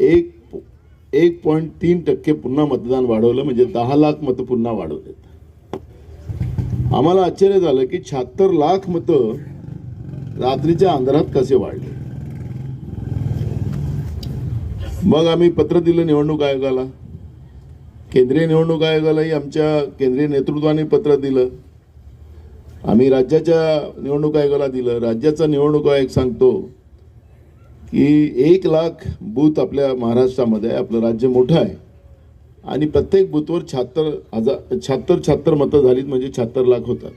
एक एक पॉईंट तीन टक्के पुन्हा मतदान वाढवलं म्हणजे दहा लाख मतं पुन्हा वाढवलेत. आम्हाला आश्चर्य झालं की शहात्तर लाख मतं रात्रीच्या अंधारात कसे वाढले? मग आम्ही पत्र दिलं निवडणूक आयोगाला. केंद्रीय निवडणूक आयोगालाही आमच्या केंद्रीय नेतृत्वाने पत्र दिलं. आम्ही राज्याच्या निवडणूक आयोगाला दिलं. राज्याचा निवडणूक आयोग सांगतो. की एक लाख बूथ आपल्या महाराष्ट्रामध्ये आहे आपलं राज्य मोठं आहे. आणि प्रत्येक बूथवर शहात्तर हजार शहात्तर शहात्तर मतं झालीत म्हणजे शहात्तर लाख होतात.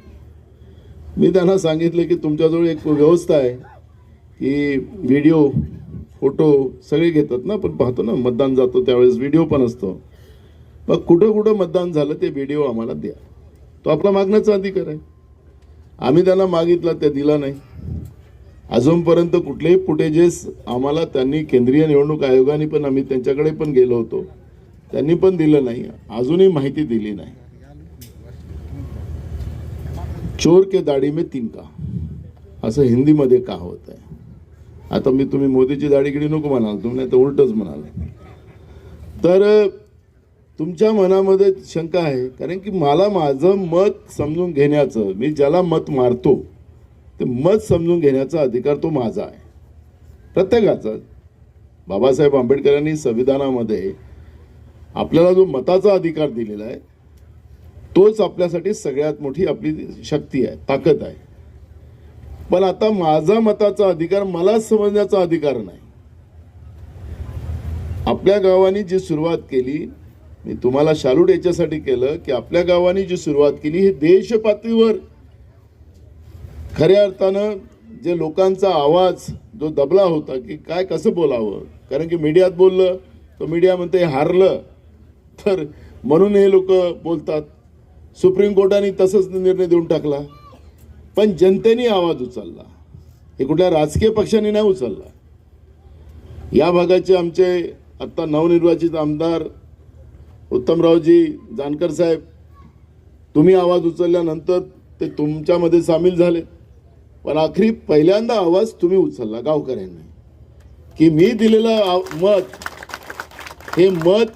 मी त्यांना सांगितलं की तुमच्याजवळ एक व्यवस्था आहे की व्हिडिओ फोटो सगळे घेतात ना पण पाहतो ना मतदान जातो त्यावेळेस व्हिडिओ पण असतो. मग कुठं कुठं मतदान झालं ते व्हिडिओ आम्हाला द्या. तो आपला मागण्याचा अधिकार आहे. आम्ही त्यांना मागितला ते दिला नाही. अजूनपर्यंत कुठलेही फुटेजेस आम्हाला त्यांनी केंद्रीय निवडणूक आयोगाने पण आम्ही त्यांच्याकडे पण गेलो होतो. त्यांनी पण दिलं नाही. अजूनही माहिती दिली नाही. चोर के दाढी में तिनका असं हिंदीमध्ये का होत आहे? आता मी तुम्ही मोदीची दाढीगिरी नको म्हणाल. तुम्ही नाही तर उलटच म्हणाल. तर तुमच्या मनामध्ये शंका आहे. कारण की मला माझं मत समजून घेण्याचं मी ज्याला मत मारतो ते मत समजून घेण्याचा अधिकार तो माझा आहे. प्रत्येकाचा. बाबासाहेब आंबेडकरांनी संविधानामध्ये आपल्याला जो मताचा अधिकार दिलेला आहे तोच आपल्यासाठी सगळ्यात मोठी आपली शक्ती आहे ताकद आहे. पण आता माझा मताचा अधिकार मला समजण्याचा अधिकार नाही. आपल्या गावाने जी सुरुवात केली मी तुम्हाला शालूट याच्यासाठी केलं की आपल्या गावाने जी सुरुवात केली हे देश पातळीवर खऱ्या अर्थानं जे लोकांचा आवाज जो दबला होता की काय कसं बोलावं? कारण की मीडियात बोललं तर मीडिया म्हणते हारलं तर म्हणून हे लोक बोलतात. सुप्रीम कोर्टाने तसंच निर्णय देऊन टाकला. पण जनतेने आवाज उचलला. हे कुठल्या राजकीय पक्षाने नाही उचलला. या भागाचे आमचे आत्ता नवनिर्वाचित आमदार उत्तमरावजी जानकर साहेब तुम्ही आवाज उचलल्यानंतर ते तुमच्यामध्ये सामील झाले. पण आखरी पहिल्यांदा आवाज तुम्ही उचलला गावकऱ्यांनी. की मी दिलेलं मत हे मत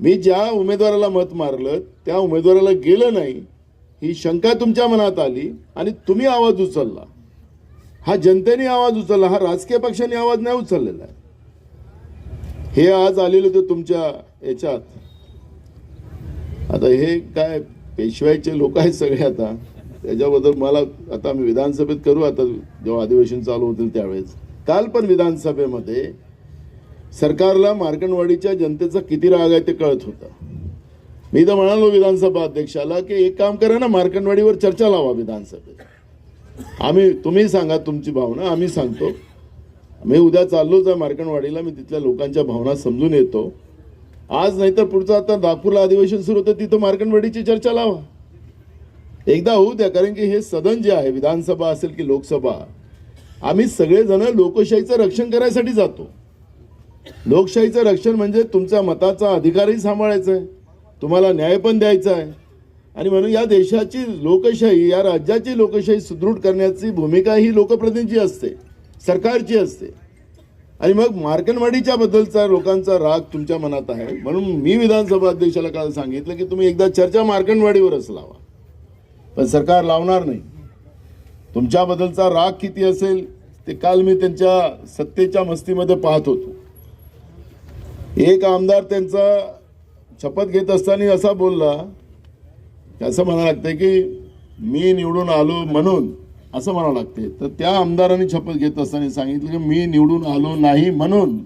मी ज्या उमेदवाराला मत मारलं त्या उमेदवाराला गेलं नाही ही शंका तुमच्या मनात आली आणि तुम्ही आवाज उचलला. हा जनतेने आवाज उचलला हा राजकीय पक्षाने आवाज नाही उचललेला आहे. हे आज आलेलं होतं तुमच्या याच्यात. आता हे काय पेशव्याचे लोक आहेत सगळे आता. त्याच्याबद्दल मला आता आम्ही विधानसभेत करू आता जेव्हा अधिवेशन चालू होतील त्यावेळेस. काल पण विधानसभेमध्ये सरकारला मार्कंडवाडीच्या जनतेचा किती राग आहे ते कळत होतं. मी तर म्हणालो विधानसभा अध्यक्षाला की एक काम करा ना मार्कंडवाडीवर चर्चा लावा विधानसभेत. आम्ही तुम्ही सांगा तुमची भावना आम्ही सांगतो. मी उद्या चाललोच आहे मार्कंडवाडीला मी तिथल्या लोकांच्या भावना समजून येतो. आज नाहीतर पुढचं आता नागपूरला अधिवेशन सुरू होतं तिथं मार्कंडवाडीची चर्चा लावा. एकदा होऊ द्या कारण की हे सदन जे आहे विधानसभा असेल की लोकसभा आम्ही सगळेजण लोकशाहीचं रक्षण करायसाठी जातो. लोकशाहीचं रक्षण म्हणजे तुमच्या मताचा अधिकारही सांभाळायचा आहे तुम्हाला न्याय पण द्यायचा आहे. आणि म्हणून या देशाची लोकशाही या राज्याची लोकशाही सुदृढ करण्याची भूमिका ही लोकप्रतिनिधीची असते सरकारची असते. आणि मग मार्कनवाडीच्या बद्दलचा लोकांचा राग तुमच्या मनात आहे. म्हणून मी विधानसभा अध्यक्षाला काल सांगितलं की तुम्ही एकदा चर्चा मार्कनवाडीवरच लावा. पण सरकार लावणार नाही. तुमच्याबद्दलचा राग किती असेल ते काल मी त्यांच्या सत्तेच्या मस्तीमध्ये पाहत होतो. एक आमदार त्यांचा शपथ घेत असताना असा बोलला असं म्हणावं लागतंय की मी निवडून आलो म्हणून असं म्हणावं लागते तर त्या आमदारांनी शपथ घेत असताना सांगितलं की मी निवडून आलो नाही म्हणून.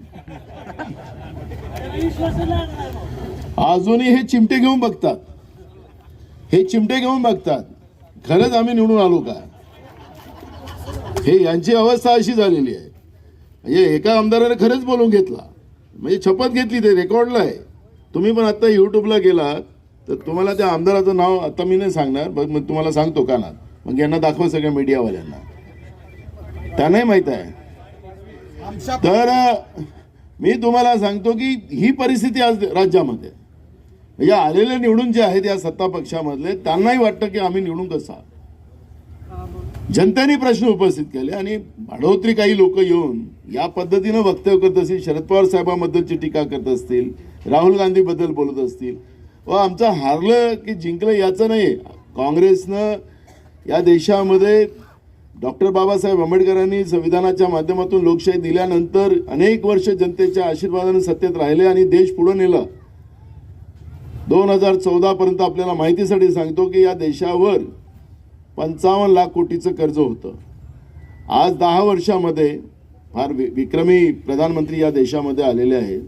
अजूनही हे चिमटे घेऊन बघतात. हे चिमटे घेऊन बघतात. खरंच आम्ही निवडून आलो का? हे यांची अवस्था अशी झालेली आहे. म्हणजे एका आमदाराने खरंच बोलून घेतला. म्हणजे शपथ घेतली ते रेकॉर्डला आहे. तुम्ही पण आता युट्यूबला गेलात तर तुम्हाला त्या आमदाराचं नाव आता मी नाही सांगणार बघ मग तुम्हाला सांगतो कानात. मग यांना दाखवा सगळ्या मीडियावाल्यांना. त्यांनाही माहीत आहे. तर मी तुम्हाला सांगतो की ही परिस्थिती आज राज्यामध्ये. म्हणजे आलेले निवडून जे आहेत या सत्ता पक्षामधले त्यांनाही वाटतं की आम्ही निवडून कसा? जनतेने प्रश्न उपस्थित केले आणि भाडोत्री काही लोक येऊन या पद्धतीनं वक्तव्य करत असतील शरद पवार साहेबांबद्दलची टीका करत असतील राहुल गांधीबद्दल बोलत असतील. व आमचं हारलं की जिंकलं याचं नाही काँग्रेसनं या देशामध्ये डॉक्टर बाबासाहेब आंबेडकरांनी संविधानाच्या माध्यमातून लोकशाही दिल्यानंतर अनेक वर्ष जनतेच्या आशीर्वादाने सत्तेत राहिले आणि देश पुढे नेला. दोन हजार चौदापर्यंत आपल्याला माहितीसाठी सांगतो की या देशावर पंचावन्न लाख कोटीचं कर्ज होतं. आज दहा वर्षामध्ये फार विक्रमी प्रधानमंत्री या देशामध्ये आलेले आहेत.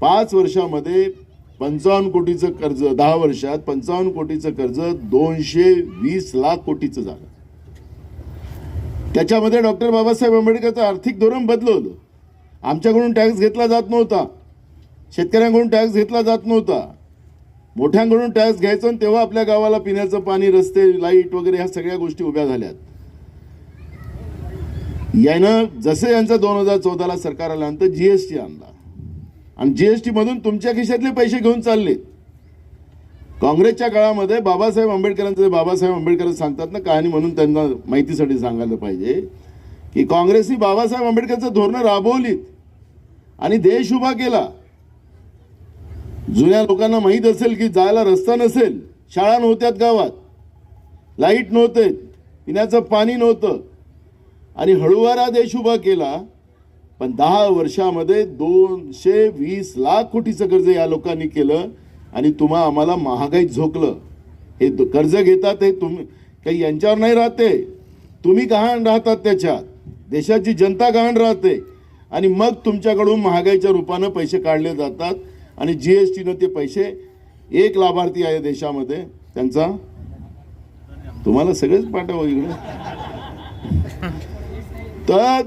पाच वर्षामध्ये पंचावन्न कोटीचं कर्ज दहा वर्षात पंचावन्न कोटीचं कर्ज दोनशे वीस लाख कोटीचं झालं. त्याच्यामध्ये डॉक्टर बाबासाहेब आंबेडकरचं आर्थिक धोरण बदलवलं आमच्याकडून टॅक्स घेतला जात नव्हता. शेतकऱ्यांकडून टॅक्स घेतला जात नव्हता. मोठ्यांकडून टॅक्स घ्यायचं आणि तेव्हा आपल्या गावाला पिण्याचं पाणी रस्ते लाइट वगैरे ह्या सगळ्या गोष्टी उभ्या झाल्यात. यानं जसे यांचं दोन हजार चौदाला सरकार आल्यानंतर जीएसटी आणला. आणि जीएसटी मधून तुमच्या खिशातले पैसे घेऊन चालले काँग्रेसच्या काळामध्ये बाबासाहेब आंबेडकरांचं बाबासाहेब आंबेडकर सांगतात ना कहाणी म्हणून त्यांना माहितीसाठी सांगायला पाहिजे की काँग्रेसनी बाबासाहेब आंबेडकरचं धोरणं राबवलीत आणि देश उभा केला. जुन्या लोकांना माहीत असेल की जायला रस्ता नसेल शाळा नव्हत्यात गावात लाइट नव्हते पिण्याचं पाणी नव्हतं. आणि हळूवारा देश उभा केला पण दहा वर्षामध्ये दोनशे वीस लाख कोटीचं कर्ज या लोकांनी केलं आणि तुम्हा आम्हाला महागाईत झोकलं. हे कर्ज घेतात हे तुम्ही काही यांच्यावर नाही राहते तुम्ही गहाण राहतात त्याच्यात. देशाची जनता गहाण राहते. आणि मग तुमच्याकडून महागाईच्या रूपानं पैसे काढले जातात. आणि जी एस टीनं ते पैसे एक लाभार्थी आहे देशामध्ये त्यांचा. तुम्हाला सगळेच पाठवा इकडे. तर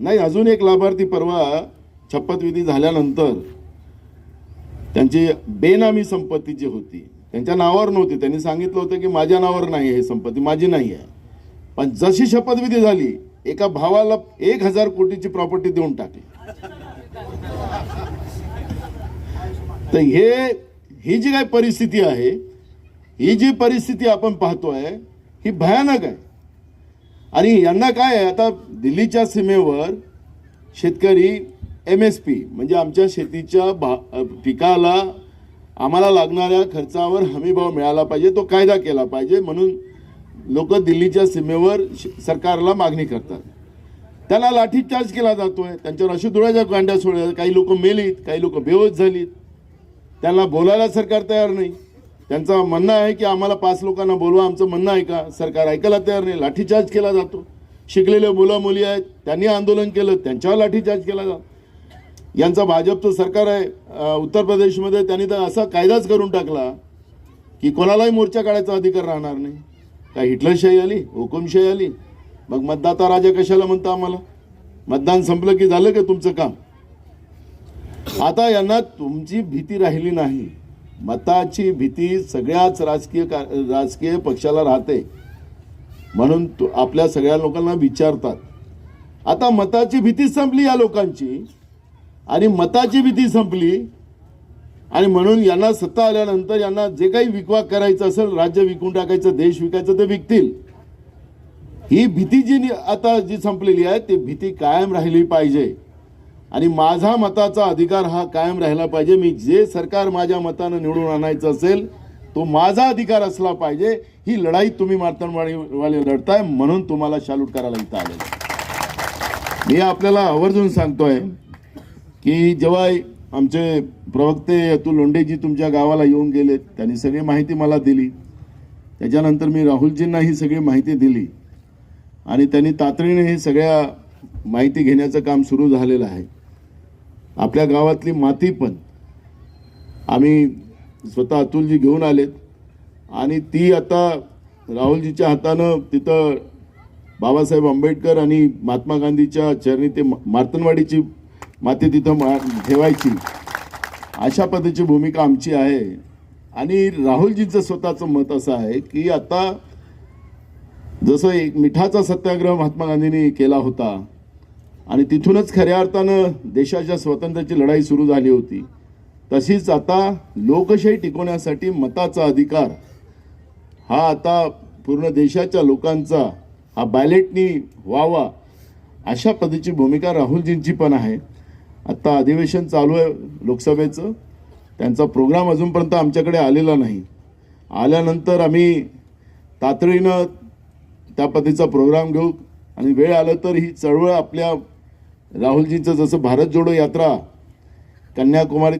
नाही अजून एक लाभार्थी परवा शपथविधी झाल्यानंतर त्यांची बेनामी संपत्ती जी होती त्यांच्या नावावर नव्हती. त्यांनी सांगितलं होतं की माझ्या नावावर नाही हे संपत्ती माझी नाही आहे. पण जशी शपथविधी झाली एका भावाला एक हजार कोटीची प्रॉपर्टी देऊन टाकली. तर हे ही जी काय परिस्थिती आहे ही जी परिस्थिती आपण पाहतोय ही भयानक आहे. आणि यांना काय आहे आता दिल्लीच्या सीमेवर शेतकरी एम एस पी म्हणजे आमच्या शेतीच्या भा पिकाला आम्हाला लागणाऱ्या खर्चावर हमीभाव मिळाला पाहिजे तो कायदा केला पाहिजे म्हणून लोक दिल्लीच्या सीमेवर श- सरकारला मागणी करतात. त्याला लाठीचार्ज केला जातोय त्यांच्यावर अशुधुळाच्या कांड्या सोडल्या काही लोक मेलीत काही लोक बेहोश झालीत. त्यांना बोलायला सरकार तयार नाही. त्यांचं म्हणणं आहे की आम्हाला पाच लोकांना बोलवा आमचं म्हणणं आहे का? सरकार ऐकायला तयार नाही लाठीचार्ज केला जातो. शिकलेले मुलं मुली आहेत त्यांनी आंदोलन केलं त्यांच्यावर लाठीचार्ज केला जातो. यांचं भाजपचं सरकार आहे उत्तर प्रदेशमध्ये त्यांनी तर असा कायदाच करून टाकला की कोणालाही मोर्चा काढायचा अधिकार राहणार नाही. काय हिटलरशाही आली हुकुमशाही आली? मग मतदाता राजा कशाला म्हणता आम्हाला? मतदान संपलं की झालं का तुमचं काम? आता यांना तुमची भीती राहिली नाही. मताची भीती सगळ्याच राजकीय का राजकीय पक्षाला राहते. म्हणून आपल्या सगळ्या लोकांना विचारतात. आता मताची भीती संपली या लोकांची. आणि मताची भीती संपली. आणि म्हणून यांना सत्ता आल्यानंतर यांना जे काही विकवा करायचं असेल राज्य विकून टाकायचं देश विकायचं ते विकतील. ही भीती जी आता जी संपलेली आहे ती भीती कायम राहिली पाहिजे. आणि माझा मताचा अधिकार हा कायम राहिला पाहिजे. मी जे सरकार माझ्या मतानं निवडून आणायचं असेल तो माझा अधिकार असला पाहिजे. ही लढाई तुम्ही मार्तंडवाडीवाले लढताय म्हणून तुम्हाला शालूट करायला इथं आलेलं मी आपल्याला आवर्जून सांगतोय की जेव्हा आमचे प्रवक्ते अतुल लोंडेजी तुमच्या गावाला येऊन गेले त्यांनी सगळी माहिती मला दिली. त्याच्यानंतर मी राहुलजींना ही सगळी माहिती दिली. आणि त्यांनी तातडीने ही सगळ्या माहिती घेण्याचं काम सुरू झालेलं आहे. आपल्या गावातली माती पण आम्ही स्वतः अतुलजी घेऊन आलेत. आणि ती आता राहुलजीच्या हातानं तिथं बाबासाहेब आंबेडकर आणि महात्मा गांधीच्या चरणी ते मार्तनवाडीची माती तिथं मा ठेवायची. अशा पद्धतीची भूमिका आमची आहे. आणि राहुलजींचं स्वतःचं मत असं आहे की आता जसं एक मिठाचा सत्याग्रह महात्मा गांधींनी केला होता आणि तिथूनच खऱ्या अर्थानं देशाच्या स्वातंत्र्याची लढाई सुरू झाली होती. तशीच आता लोकशाही टिकवण्यासाठी मताचा अधिकार हा आता पूर्ण देशाच्या लोकांचा हा बॅलेटनी व्हावा अशा पद्धतीची भूमिका राहुलजींची पण आहे. आत्ता अधिवेशन चालू आहे लोकसभेचं. त्यांचा प्रोग्राम अजूनपर्यंत आमच्याकडे आलेला नाही. आल्यानंतर आम्ही तातडीनं त्या पद्धतीचा प्रोग्राम घेऊ आणि वेळ आलं तर ही चळवळ आपल्या राहुलजीचं जसं भारत जोडो यात्रा कन्याकुमारी